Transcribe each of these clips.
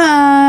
Hi,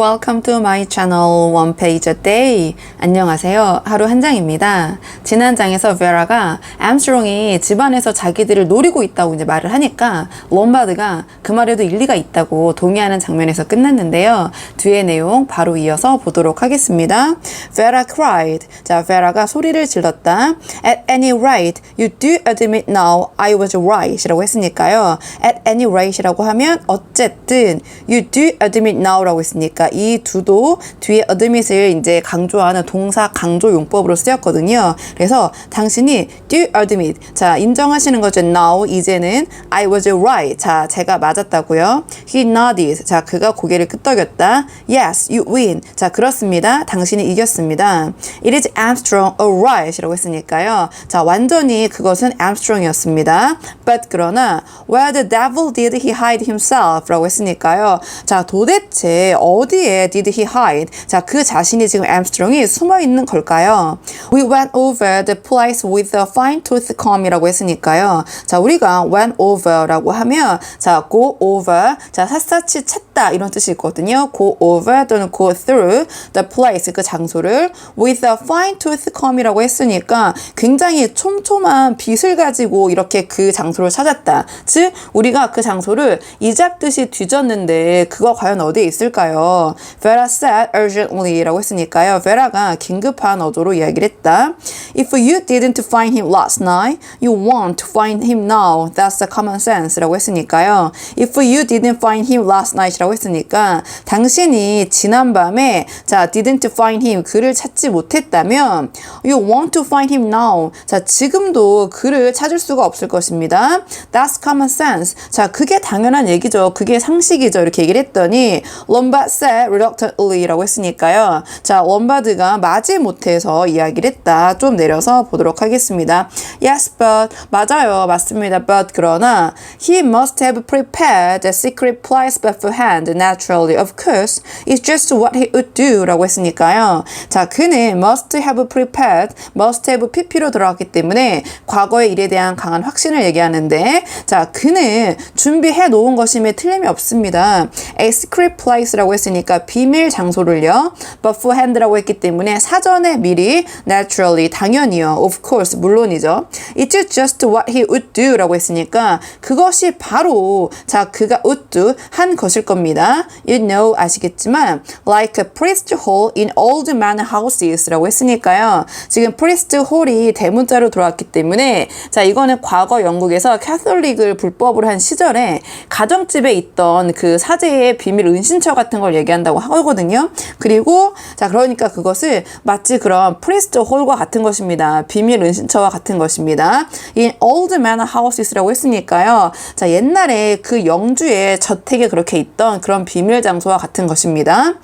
welcome to my channel One Page a Day. 안녕하세요. 하루 한 장입니다. 지난 장에서 베라가 암스트롱이 집안에서 자기들을 노리고 있다고 이제 말을 하니까 롬바드가 그 말에도 일리가 있다고 동의하는 장면에서 끝났는데요. 뒤에 내용 바로 이어서 보도록 하겠습니다. Vera cried. 자, 베라가 소리를 질렀다. At any rate, you do admit now I was right. 이라고 했으니까요. At any rate이라고 하면 어쨌든 you do admit now라고 했으니까 이 두도 뒤에 admit을 이제 강조하는 동사 강조 용법으로 쓰였거든요. 그래서 당신이 do admit 자 인정하시는 거죠. now 이제는 I was right 자 제가 맞았다고요. He nodded 자 그가 고개를 끄덕였다. Yes, you win 자 그렇습니다. 당신이 이겼습니다. It is Armstrong alright이라고 했으니까요. 자 완전히 그것은 Armstrong이었습니다. But 그러나 where the devil did he hide himself라고 했으니까요. 자 도대체 어디 에 did he hide? 자 그 자신이 지금 Armstrong이 숨어 있는 걸까요? We went over the place with a fine tooth comb이라고 했으니까요. 자 우리가 went over라고 하면 자 go over 자 샅샅이 찾다 이런 뜻이 있거든요. go over 또는 go through the place 그 장소를 with a fine tooth comb이라고 했으니까 굉장히 촘촘한 빗을 가지고 이렇게 그 장소를 찾았다. 즉 우리가 그 장소를 이잡듯이 뒤졌는데 그거 과연 어디에 있을까요? Vera said urgently라고 했으니까요. Vera가 긴급한 어조로 이야기를 했다. If you didn't find him last night, you want to find him now. That's the common sense라고 했으니까요. If you didn't find him last night이라고 했으니까 당신이 지난 밤에 자 didn't find him 그를 찾지 못했다면 you want to find him now. 자 지금도 그를 찾을 수가 없을 것입니다. That's common sense. 자 그게 당연한 얘기죠. 그게 상식이죠. 이렇게 얘기를 했더니 Lombard said reluctantly라고 했으니까요. 자 롬바드가 마지 못해서 이야기를 했다. 좀 내려서 보도록 하겠습니다. Yes, but 맞아요, 맞습니다. But 그러나 he must have prepared a secret place beforehand. Naturally, of course, it's just what he would do.라고 했으니까요. 자 그는 must have prepared, must have pp로 들어갔기 때문에 과거의 일에 대한 강한 확신을 얘기하는데 자 그는 준비해 놓은 것임에 틀림이 없습니다. A secret place라고 했으니까 비밀 장소를요. beforehand라고 했기 때문에 사전에 미리 naturally 당연히요. of course 물론이죠. It's just what he would do라고 했으니까 그것이 바로 자 그가 would do 한 것일 겁니다. You know 아시겠지만 like a priest hall in old manor houses라고 했으니까요. 지금 priest hall이 대문자로 들어왔기 때문에 자 이거는 과거 영국에서 캐톨릭을 불법으로 한 시절에 가정집에 있던 그 사제의 비밀 은신처 같은 걸 얘기 한다고 하거든요. 그리고 자 그러니까 그것을 마치 그런 프리스트 홀과 같은 것입니다. 비밀 은신처와 같은 것입니다. 이 old houses라고 했으니까요. 자 옛날에 그 영주의 저택에 그렇게 있던 그런 비밀 장소와 같은 것입니다.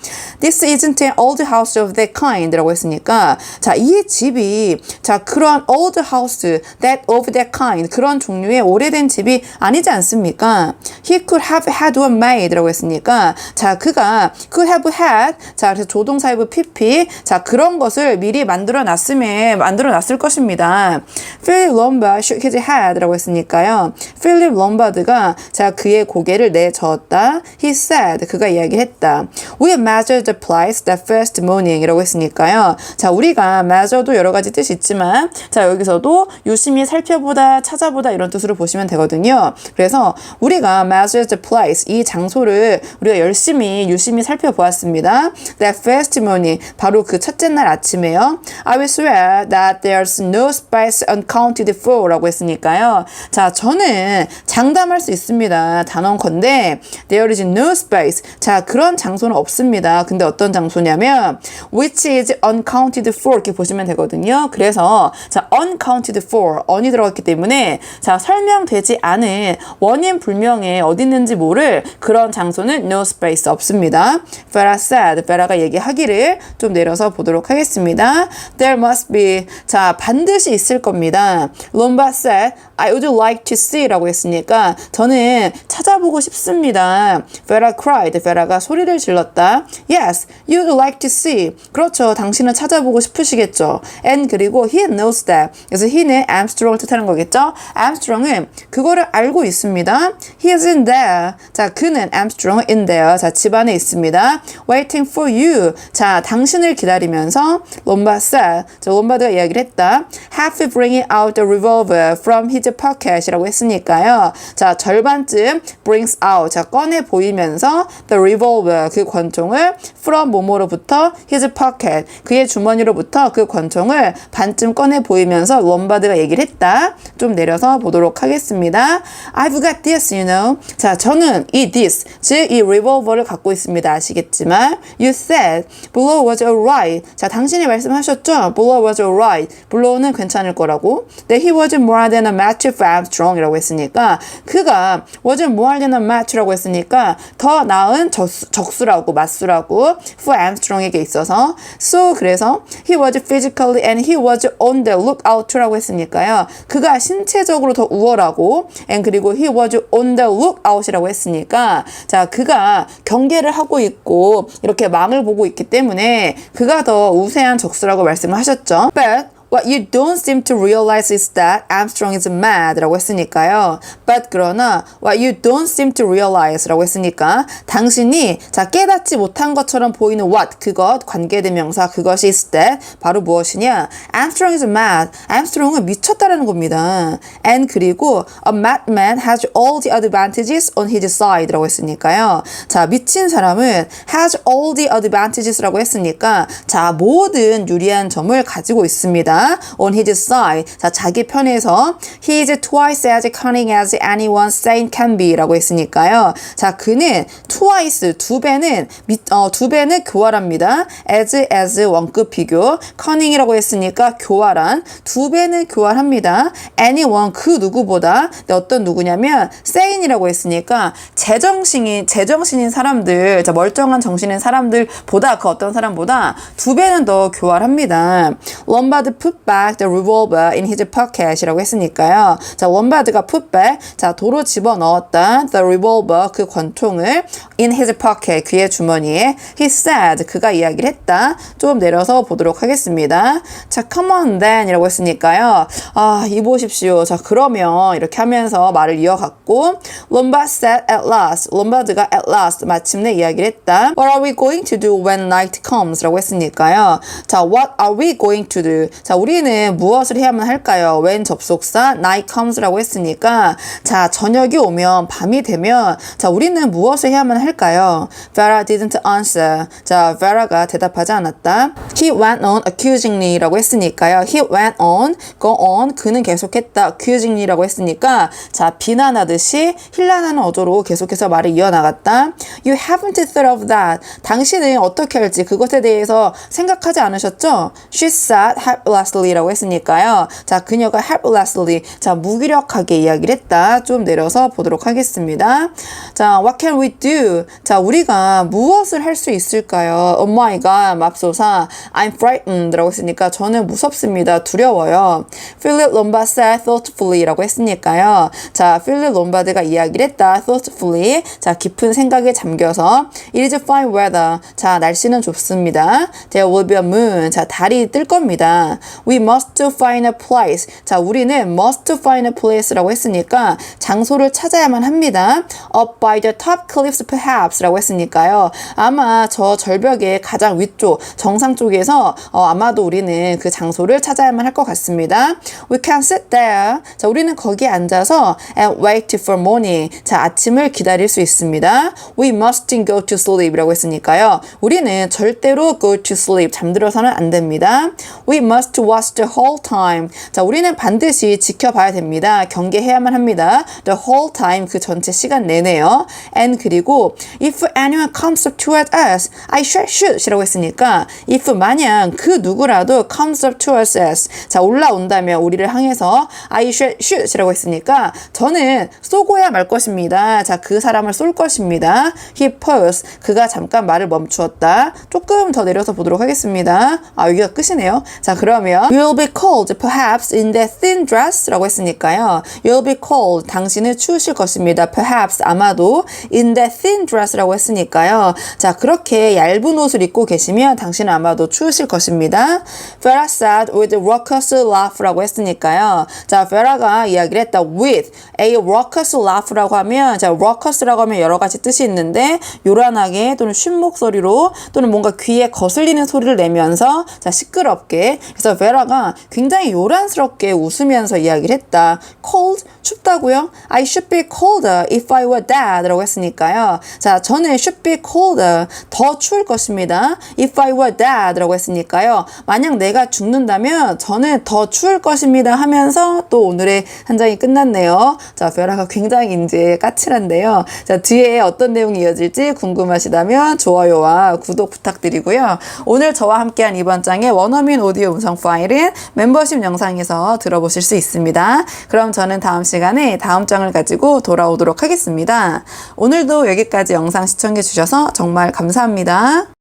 This isn't an old house of that kind라고 했으니까 자 이 집이 자 그런 old house that of that kind 그런 종류의 오래된 집이 아니지 않습니까? He could have had one made라고 했으니까 자 그가 could have had 자 그래서 조동사이브 pp 자 그런 것을 미리 만들어 놨음에 만들어 놨을 것입니다. Philip Lombard shook his head라고 했으니까요. Philip Lombard가 자 그의 고개를 내저었다. He said 그가 이야기했다. We measured the place the first morning이라고 했으니까요. 자 우리가 measure도 여러 가지 뜻이 있지만 자 여기서도 유심히 살펴보다 찾아보다 이런 뜻으로 보시면 되거든요. 그래서 우리가 measured the place 이 장소를 우리가 열심히 유심히 살펴보았습니다. That first morning 바로 그 첫째 날 아침에요. I will swear that there's no space uncounted for라고 했으니까요. 자 저는 장담할 수 있습니다. 단언컨대 there is no space 자 그런 장소는 없습니다. 근데 어떤 장소냐면 which is uncounted for 이렇게 보시면 되거든요. 그래서 자 uncounted for on이 들어갔기 때문에 자 설명되지 않은 원인 불명의 어디 있는지 모를 그런 장소는 no space 없습니다. Vera said 베라가 얘기하기를 좀 내려서 보도록 하겠습니다. There must be 자 반드시 있을 겁니다. Lombard said I would like to see라고 했으니까 저는 찾아보고 싶습니다. Vera cried. 베라가 소리를 질렀다. Yes, you'd like to see. 그렇죠. 당신은 찾아보고 싶으시겠죠. And 그리고 he knows that. 그래서 he는 Armstrong을 뜻하는 거겠죠. Armstrong은 그거를 알고 있습니다. He is in there. 자, 그는 Armstrong in there. 자, 집안에 있습니다. 있습니다. Waiting for you. 자, 당신을 기다리면서 롬바 said. 자, 롬바드가 이야기를 했다. Half bringing out the revolver from his pocket이라고 했으니까요. 자, 절반쯤 brings out. 자, 꺼내 보이면서 the revolver 그 권총을 from 모모로부터 his pocket 그의 주머니로부터 그 권총을 반쯤 꺼내 보이면서 롬바드가 얘기를 했다. 좀 내려서 보도록 하겠습니다. I've got this, you know. 자, 저는 이 this, 즉 이 revolver를 갖고 있습니다. 아시겠지만 you said below was alright. 자, 당신이 말씀하셨죠? below was alright. below는 괜찮을 거라고. That he was more than a match for Armstrong이라고 했으니까 그가 was more than a match라고 했으니까 더 나은 적수, 적수라고 맞수라고 for Armstrong에게 있어서 so 그래서 he was physically and he was on the lookout라고 했으니까요. 그가 신체적으로 더 우월하고 and 그리고 he was on the lookout이라고 했으니까 자 그가 경계를 하고 있고 이렇게 망을 보고 있기 때문에 그가 더 우세한 적수라고 말씀을 하셨죠. But What you don't seem to realize is that Armstrong is mad 라고 했으니까요. But 그러나 what you don't seem to realize 라고 했으니까 당신이 자 깨닫지 못한 것처럼 보이는 what 그것 관계대명사 그것이 is that 바로 무엇이냐 Armstrong is mad. Armstrong은 미쳤다라는 겁니다. And 그리고 a madman has all the advantages on his side 라고 했으니까요. 자 미친 사람은 has all the advantages라고 했으니까 자 모든 유리한 점을 가지고 있습니다. On his side. 자, 자기 편에서 he is twice as cunning as anyone sane can be 라고 했으니까요. 자, 그는 twice, 두 배는, 미, 어, 두 배는 교활합니다. as, as 원급 비교. cunning이라고 했으니까 교활한. 두 배는 교활합니다. anyone, 그 누구보다. 네, 어떤 누구냐면 sane이라고 했으니까 제정신인, 제정신인 사람들, 자, 멀쩡한 정신인 사람들보다 그 어떤 사람보다 두 배는 더 교활합니다. 럼바드 put back the revolver in his pocket이라고 했으니까요. 자, 럼바드가 put back, 자, 도로 집어 넣었다. the revolver, 그 권총을 in his pocket, 그의 주머니에 he said, 그가 이야기를 했다. 좀 내려서 보도록 하겠습니다. 자, come on then 이라고 했으니까요. 아, 이 보십시오. 자, 그러면 이렇게 하면서 말을 이어갔고 롬바 said at last, 롬바드가 at last 마침내 이야기를 했다. What are we going to do when night comes? 라고 했으니까요. 자, what are we going to do? 자, 우리는 무엇을 해야만 할까요? when 접속사 night comes라고 했으니까 자, 저녁이 오면 밤이 되면 자, 우리는 무엇을 해야만 할까요? Vera didn't answer. 자, Vera가 대답하지 않았다. He went on accusingly라고 했으니까요. He went on, go on. 그는 계속했다. accusingly라고 했으니까 자, 비난하듯이 힐난하는 어조로 계속해서 말을 이어나갔다. You haven't thought of that. 당신은 어떻게 할지 그것에 대해서 생각하지 않으셨죠? She said helplessly라고 했으니까요. 자, 그녀가 helplessly. 자, 무기력하게 이야기를 했다. 좀 내려서 보도록 하겠습니다. 자, what can we do? 자, 우리가 무엇을 할 수 있을까요? Oh my god, 맙소사. I'm frightened 라고 했으니까 저는 무섭습니다. 두려워요. Philip Lombard said thoughtfully 라고 했으니까요. 자, 필립 롬바드가 이야기를 했다. thoughtfully. 자, 깊은 생각에 잠겨서 It is fine weather. 자, 날씨는 좋습니다. There will be a moon. 자, 달이 뜰 겁니다. We must find a place. 자, 우리는 must find a place라고 했으니까 장소를 찾아야만 합니다. Up by the top cliffs perhaps 라고 했으니까요. 아마 저 절벽의 가장 위쪽, 정상 쪽에서 어, 아마도 우리는 그 장소를 찾아야만 할 것 같습니다. We can sit there. 자, 우리는 거기에 앉아서 and wait for morning. 자, 아침을 기다릴 수 있습니다. We mustn't go to sleep 라고 했으니까요. 우리는 절대로 go to sleep. 잠들어서는 안 됩니다. We must watch the whole time. 자, 우리는 반드시 지켜봐야 됩니다. 경계해야만 합니다. The whole time 그 전체 시간 내내요. And 그리고 if anyone comes up toward us, I shall shoot 이라고 했으니까 if 만약 그 누구라도 comes up towards us 자 올라온다면 우리를 향해서 I shall shoot 이라고 했으니까 저는 쏘고야 말 것입니다. 자 그 사람을 쏠 것입니다. He paused 그가 잠깐 말을 멈추었다. 조금 더 내려서 보도록 하겠습니다. 아 여기가 끝이네요. 자 그러면 We'll be cold perhaps in that thin dress라고 했으니까요. You'll be cold. 당신은 추우실 것입니다. Perhaps 아마도 in that thin dress라고 했으니까요. 자 그렇게 얇은 옷을 입고 계시면 당신은 아마도 추우실 것입니다. Vera said with raucous laugh라고 했으니까요. 자 Vera가 이야기를 했다 with a raucous laugh라고 하면 자 raucous라고 하면 여러 가지 뜻이 있는데 요란하게 또는 쉰 목소리로 또는 뭔가 귀에 거슬리는 소리를 내면서 자 시끄럽게 그래서 베라가 굉장히 요란스럽게 웃으면서 이야기를 했다. cold 춥다고요? I should be colder if I were dead라고 했으니까요. 자 저는 should be colder 더 추울 것입니다. if I were dead라고 했으니까요. 만약 내가 죽는다면 저는 더 추울 것입니다 하면서 또 오늘의 한 장이 끝났네요. 자 베라가 굉장히 이제 까칠한데요. 자 뒤에 어떤 내용이 이어질지 궁금하시다면 좋아요와 구독 부탁드리고요. 오늘 저와 함께한 이번 장의 원어민 오디오 음성 파 일은 멤버십 영상에서 들어보실 수 있습니다. 그럼 저는 다음 시간에 다음 장을 가지고 돌아오도록 하겠습니다. 오늘도 여기까지 영상 시청해 주셔서 정말 감사합니다.